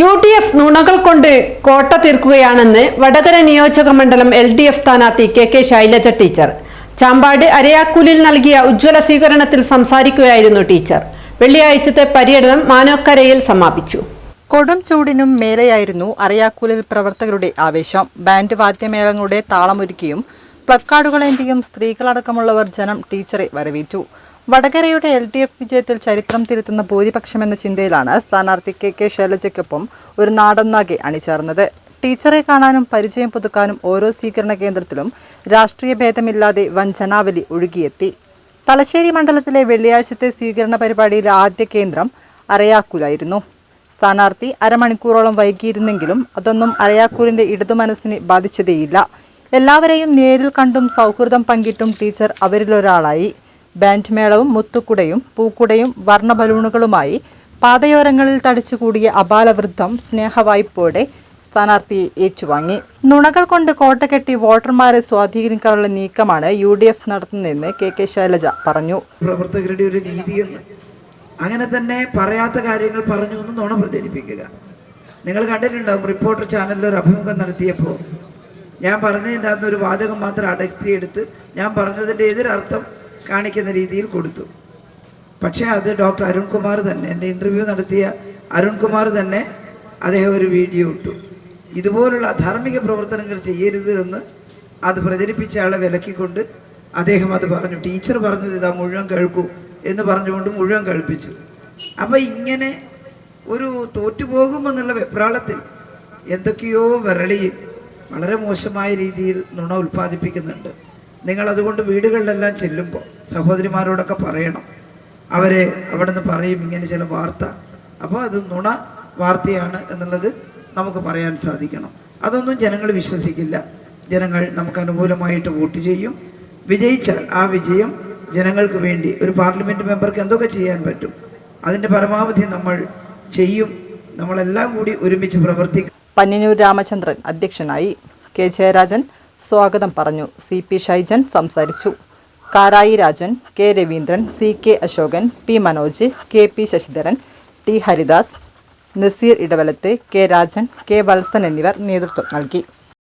U D F നുണകൾ കൊണ്ട് കോട്ട തീർക്കുകയാണെന്ന് വടകര നിയോജക മണ്ഡലം എൽ ഡി എഫ് സ്ഥാനാർത്ഥി K K Shailaja teacher. Champad അരയാക്കൂലിൽ നൽകിയ ഉജ്ജ്വല സ്വീകരണത്തിൽ സംസാരിക്കുകയായിരുന്നു ടീച്ചർ. വെള്ളിയാഴ്ചത്തെ പര്യടനം മാനോക്കരയിൽ സമാപിച്ചു. കൊടും ചൂടിനും മേലെയായിരുന്നു അറിയാക്കൂലിൽ പ്രവർത്തകരുടെ ആവേശം. ബാൻഡ് വാദ്യമേളങ്ങളുടെ താളമൊരുക്കിയും പ്ലക്കാർഡുകളേന്തിയും സ്ത്രീകളടക്കമുള്ളവർ ജനം ടീച്ചറെ വരവേറ്റു. വടകരയുടെ എൽ ഡി എഫ് വിജയത്തിൽ ചരിത്രം തിരുത്തുന്ന ഭൂരിപക്ഷമെന്ന ചിന്തയിലാണ് സ്ഥാനാർത്ഥി കെ കെ ശൈലജയ്ക്കൊപ്പം ഒരു നാടൊന്നാകെ അണിചേർന്നത്. ടീച്ചറെ കാണാനും പരിചയം പുതുക്കാനും ഓരോ സ്വീകരണ കേന്ദ്രത്തിലും രാഷ്ട്രീയ ഭേദമില്ലാതെ വൻ ജനാവലി ഒഴുകിയെത്തി. തലശ്ശേരി മണ്ഡലത്തിലെ വെള്ളിയാഴ്ചത്തെ സ്വീകരണ പരിപാടിയിലെ ആദ്യ കേന്ദ്രം അരയാക്കൂലായിരുന്നു. സ്ഥാനാർത്ഥി അരമണിക്കൂറോളം വൈകിയിരുന്നെങ്കിലും അതൊന്നും അരയാക്കൂലിന്റെ ഇടതു മനസ്സിനെ ബാധിച്ചതേയില്ല. എല്ലാവരെയും നേരിൽ കണ്ടും സൗഹൃദം പങ്കിട്ടും ടീച്ചർ അവരിലൊരാളായി ബാൻഡ് മേളവും മുത്തുക്കുടയും പൂക്കുടയും വർണ ബലൂണുകളുമായി പാതയോരങ്ങളിൽ തടിച്ചുകൂടിയ അപാലവൃദ്ധം സ്നേഹവായ്പോടെ സ്ഥാനാർത്ഥിയെ ഏറ്റുവാങ്ങി. നുണകൾ കൊണ്ട് കോട്ട കെട്ടി വോട്ടർമാരെ സ്വാധീനിക്കാനുള്ള നീക്കമാണ് യു ഡി എഫ് നടത്തുന്നതെന്ന് കെ കെ ശൈലജ പറഞ്ഞു. പ്രവർത്തകരുടെ ഒരു രീതിയെന്ന് അങ്ങനെ തന്നെ പറയാത്ത കാര്യങ്ങൾ പറഞ്ഞു എന്ന് നുണ പ്രചരിപ്പിക്കുക. നിങ്ങൾ കണ്ടിട്ടുണ്ടാവും റിപ്പോർട്ടർ ചാനലിൽ ഒരു അഭിമുഖം നടത്തിയപ്പോൾ ഞാൻ പറഞ്ഞതിന്റെ അകത്ത് ഒരു വാചകം മാത്രം അടക്കിയെടുത്ത് ഞാൻ പറഞ്ഞതിന്റെ എതിരർത്ഥം കാണിക്കുന്ന രീതിയിൽ കൊടുത്തു. പക്ഷേ അത് ഡോക്ടർ അരുൺകുമാർ തന്നെ എന്റെ ഇന്റർവ്യൂ നടത്തിയ അരുൺകുമാർ തന്നെ അദ്ദേഹം ഒരു വീഡിയോ ഇട്ടു. ഇതുപോലുള്ള ധാർമ്മിക പ്രവർത്തനങ്ങൾ ചെയ്യരുത് എന്ന് അത് പ്രചരിപ്പിച്ച ആളെ വിലക്കിക്കൊണ്ട് അദ്ദേഹം അത് പറഞ്ഞു. ടീച്ചർ പറഞ്ഞത് ഇതാ മുഴുവൻ കേൾക്കൂ എന്ന് പറഞ്ഞുകൊണ്ട് മുഴുവൻ കേൾപ്പിച്ചു. അപ്പം ഇങ്ങനെ ഒരു തോറ്റുപോകുമെന്നുള്ള വെപ്രാളത്തിൽ എന്തൊക്കെയോ വിരളിയിൽ വളരെ മോശമായ രീതിയിൽ നുണ ഉൽപ്പാദിപ്പിക്കുന്നുണ്ട്. നിങ്ങൾ അതുകൊണ്ട് വീടുകളിലെല്ലാം ചെല്ലുമ്പോൾ സഹോദരിമാരോടൊക്കെ പറയണം. അവരെ അവിടെ നിന്ന് പറയും ഇങ്ങനെ ചില വാർത്ത. അപ്പോൾ അത് നുണ വാർത്തയാണ് എന്നുള്ളത് നമുക്ക് പറയാൻ സാധിക്കണം. അതൊന്നും ജനങ്ങൾ വിശ്വസിക്കില്ല. ജനങ്ങൾ നമുക്ക് അനുകൂലമായിട്ട് വോട്ട് ചെയ്യും. വിജയിച്ചാൽ ആ വിജയം ജനങ്ങൾക്ക് വേണ്ടി ഒരു പാർലമെന്റ് മെമ്പർക്ക് എന്തൊക്കെ ചെയ്യാൻ പറ്റും? അതിന്റെ പരമാവധി നമ്മൾ ചെയ്യും. നമ്മളെല്ലാം കൂടി ഒരുമിച്ച് പ്രവർത്തിക്കും. പന്നിനൂർ രാമചന്ദ്രൻ അധ്യക്ഷനായി കെ ജയരാജൻ സ്വാഗതം പറഞ്ഞു. സി പി ഷൈജൻ സംസാരിച്ചു. Karayi Rajan K Raveendran C K Ashokan P Manoj K P Sasidharan T Haridas Naseer Edavalath K Rajan K Valsan എന്നിവർ നേതൃത്വം നൽകി.